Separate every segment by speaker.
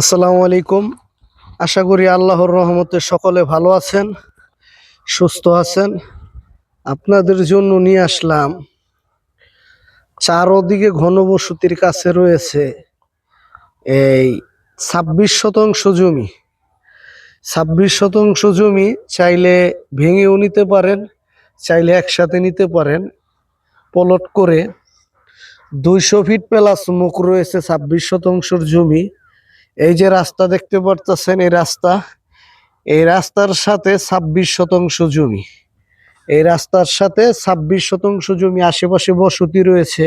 Speaker 1: আসসালামু আলাইকুম। আশা করি আল্লাহর রহমতে সকলে ভালো আছেন, সুস্থ আছেন। আপনাদের জন্য নিয়ে আসলাম চারদিকে ঘনবসতির কাছে রয়েছে এই ছাব্বিশ শতাংশ জমি। ছাব্বিশ শতাংশ জমি চাইলে ভেঙেও নিতে পারেন, চাইলে একসাথে নিতে পারেন। পলট করে দুইশো ফিট প্লাস মুখ রয়েছে ছাব্বিশ শতাংশর জমি। এই যে রাস্তা দেখতে পারতেছেন, এই রাস্তা, এই রাস্তার সাথে ছাব্বিশ শতাংশ জমি। এই রাস্তার সাথে ছাব্বিশ শতাংশ জমি আশেপাশে বসতি রয়েছে,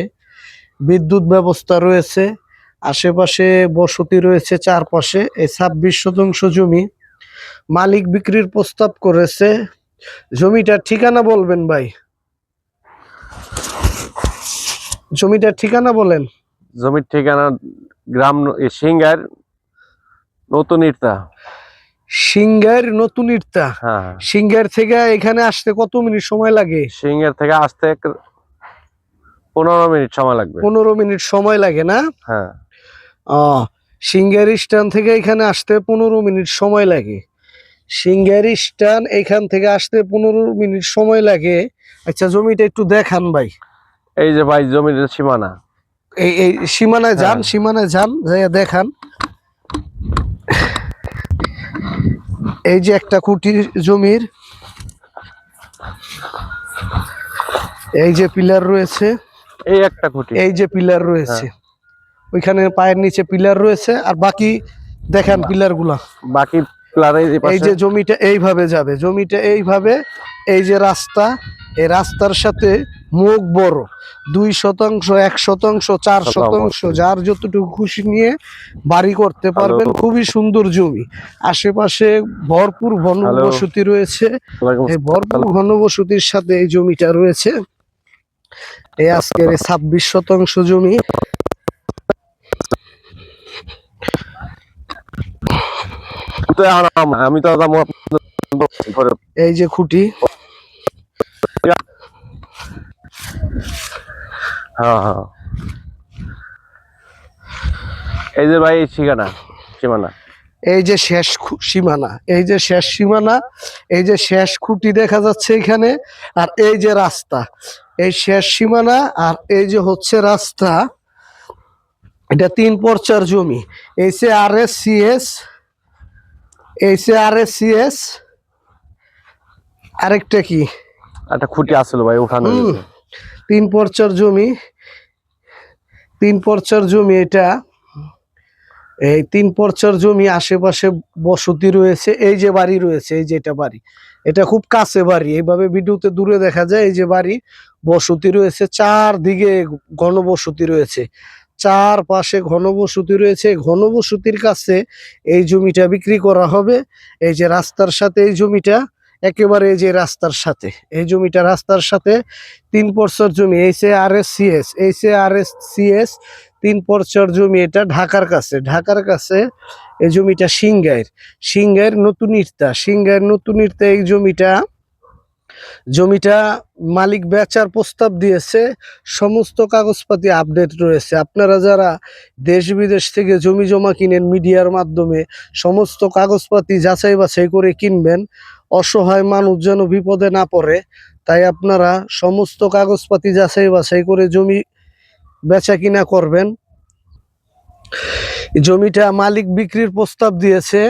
Speaker 1: বিদ্যুৎ ব্যবস্থা রয়েছে, আশেপাশে বসতি রয়েছে চারপাশে। এই ছাব্বিশ শতাংশ জমি মালিক বিক্রির প্রস্তাব করেছে। জমিটার ঠিকানা বলবেন ভাই? জমিটার ঠিকানা বলেন।
Speaker 2: জমির ঠিকানা গ্রাম সিঙ্গার নতুন ইটতা
Speaker 1: সিঙ্গার নতুন ইটতা
Speaker 2: হ্যাঁ।
Speaker 1: সিঙ্গার থেকে এখানে আসতে কত মিনিট সময় লাগে?
Speaker 2: সিঙ্গার থেকে আসতে পনেরো মিনিট সময় লাগবে।
Speaker 1: পনেরো মিনিট সময় লাগে না?
Speaker 2: হ্যাঁ।
Speaker 1: সিঙ্গার স্ট্যান্ড থেকে এখানে আসতে পনেরো মিনিট সময় লাগে। সিঙ্গার স্ট্যান্ড এখান থেকে আসতে পনেরো মিনিট সময় লাগে। আচ্ছা জমিটা একটু দেখান ভাই।
Speaker 2: এই যে ভাই জমির সীমানা।
Speaker 1: এই এই সীমানায় যান
Speaker 2: হ্যাঁ।
Speaker 1: সীমানায় যান দেখান। এই যে একটা কুটি জমির এই যে পিলার রয়েছে
Speaker 2: এই একটা খুঁটি।
Speaker 1: এই যে পিলার রয়েছে। ওইখানে পায়ের নিচে পিলার রয়েছে আর বাকি দেখেন পিলারগুলা
Speaker 2: বাকি
Speaker 1: এই যে জমিটা এইভাবে যাবে জমিটা এইভাবে এই যে রাস্তা এই রাস্তার সাথে মুখ বড়। দুই শতাংশ এক শতাংশ চার
Speaker 2: শতাংশ।
Speaker 1: যার যতটুকু খুশি নিয়ে বাড়ি করতে পারবেন। খুবই সুন্দর জমি। আশেপাশে ভরপুর ঘনবসতি রয়েছে। এই ভরপুর ঘনবসতির সাথে এই জমিটা রয়েছে। এই আজকের ছাব্বিশ শতাংশ জমি।
Speaker 2: আমি তো
Speaker 1: এই যে খুঁটি।
Speaker 2: হ্যাঁ হ্যাঁ এই যে ভাই ঠিকানা সীমানা
Speaker 1: এই যে শেষ সীমানা এই যে শেষ সীমানা এই যে শেষ খুঁটি দেখা যাচ্ছে এখানে আর এই যে রাস্তা এই শেষ সীমানা আর এই যে হচ্ছে রাস্তা এটা তিন পর্চার জমি এই সে আর এস সি এস এই সে আর এস সি এস আরেকটা কি
Speaker 2: একটা খুঁটি আসলো ভাই। হয়েছে।
Speaker 1: তিন পর্চার জমি, তিন পর্চার জমি এটা, এই তিন পর্চার জমি আশেপাশে বসতি রয়েছে, এই যে বাড়ি রয়েছে, এই যে এটা বাড়ি। এটা খুব কাছে বাড়ি, এইভাবে ভিডিওতে দূরে দেখা যায়, এই যে বাড়ি, বসতি রয়েছে চার চারদিকে ঘনবসতি রয়েছে। চার পাশে ঘনবসতি রয়েছে, ঘনবসতির কাছে এই জমিটা বিক্রি করা হবে। এই যে রাস্তার সাথে এই জমিটা একেবারে এই যে রাস্তার সাথে, এই জমিটা রাস্তার সাথে তিন পর্চর জমি, H A R S C S, H A R S C S, তিন পর্চর জমি এটা ঢাকার কাছে। ঢাকার কাছে এই জমিটা সিংগাইর সিংগাইর নতুন ইর্তা সিংগাইর নতুন ইর্তা এই জমিটা জমিটা মালিক বেচার প্রস্তাব দিয়েছে, সমস্ত কাগজপাতি আপডেট রয়েছে। আপনারা যারা দেশ বিদেশ থেকে জমি জমা কিনেন মিডিয়ার মাধ্যমে, সমস্ত কাগজপাতি যাচাই বাছাই করে কিনবেন। অসহায় মানুষ যেন বিপদে না পড়ে তাই আপনারা সমস্ত কাগজপাতি যাচাই বাছাই করে জমি বেচা কিনা করবেন। জমিটা মালিক বিক্রির প্রস্তাব দিয়েছে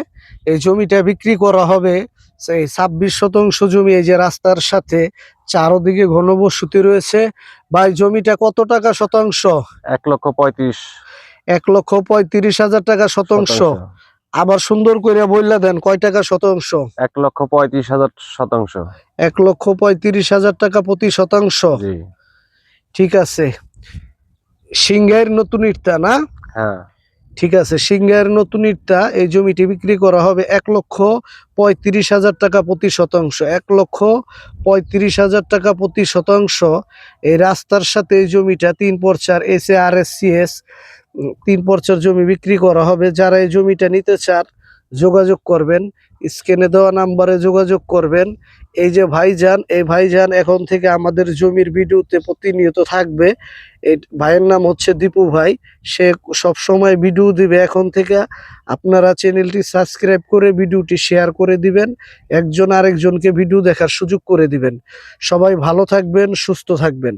Speaker 1: এই জমিটা বিক্রি করা হবে সেই ছাব্বিশ শতাংশ জমি এই যে রাস্তার সাথে চারোদিকে ঘনবসতি রয়েছে। বা এই জমিটা কত টাকা শতাংশ?
Speaker 2: এক লক্ষ পঁয়ত্রিশ।
Speaker 1: এক লক্ষ পঁয়ত্রিশ হাজার টাকা শতাংশ। আবার সুন্দর করে বললা দেন কয় টাকা শতাংশ?
Speaker 2: এক লক্ষ পঁয়ত্রিশ হাজার শতাংশ।
Speaker 1: এক লক্ষ পঁয়ত্রিশ হাজার টাকা প্রতি শতাংশ? ঠিক আছে। সিংহের নতুন ইটটা না?
Speaker 2: হ্যাঁ।
Speaker 1: ঠিক আছে সিংহের নতুন ইটটা এই জমিটি বিক্রি করা হবে এক লক্ষ পঁয়ত্রিশ হাজার টাকা প্রতি শতাংশ। এক লক্ষ পঁয়ত্রিশ হাজার টাকা প্রতি শতাংশ। এই রাস্তার সাথে এই জমিটা তিন পর্চার S A R S C S তিন পর্চার জমি বিক্রি করা হবে। যারা এই জমিটা নিতে চান, যোগাযোগ করবেন। স্ক্রিনে দেওয়া নাম্বারে যোগাযোগ করবেন। এই যে ভাইজান, এই ভাইজান এখন থেকে আমাদের জমির ভিডিওতে প্রতিনিয়ত থাকবে। এই ভাইয়ের নাম হচ্ছে দীপু ভাই। সে সব সময় ভিডিও দিবে এখন থেকে। আপনারা চ্যানেলটি সাবস্ক্রাইব করে ভিডিওটি শেয়ার করে দিবেন। একজন আরেকজনকে ভিডিও দেখার সুযোগ করে দিবেন। সবাই ভালো থাকবেন, সুস্থ থাকবেন।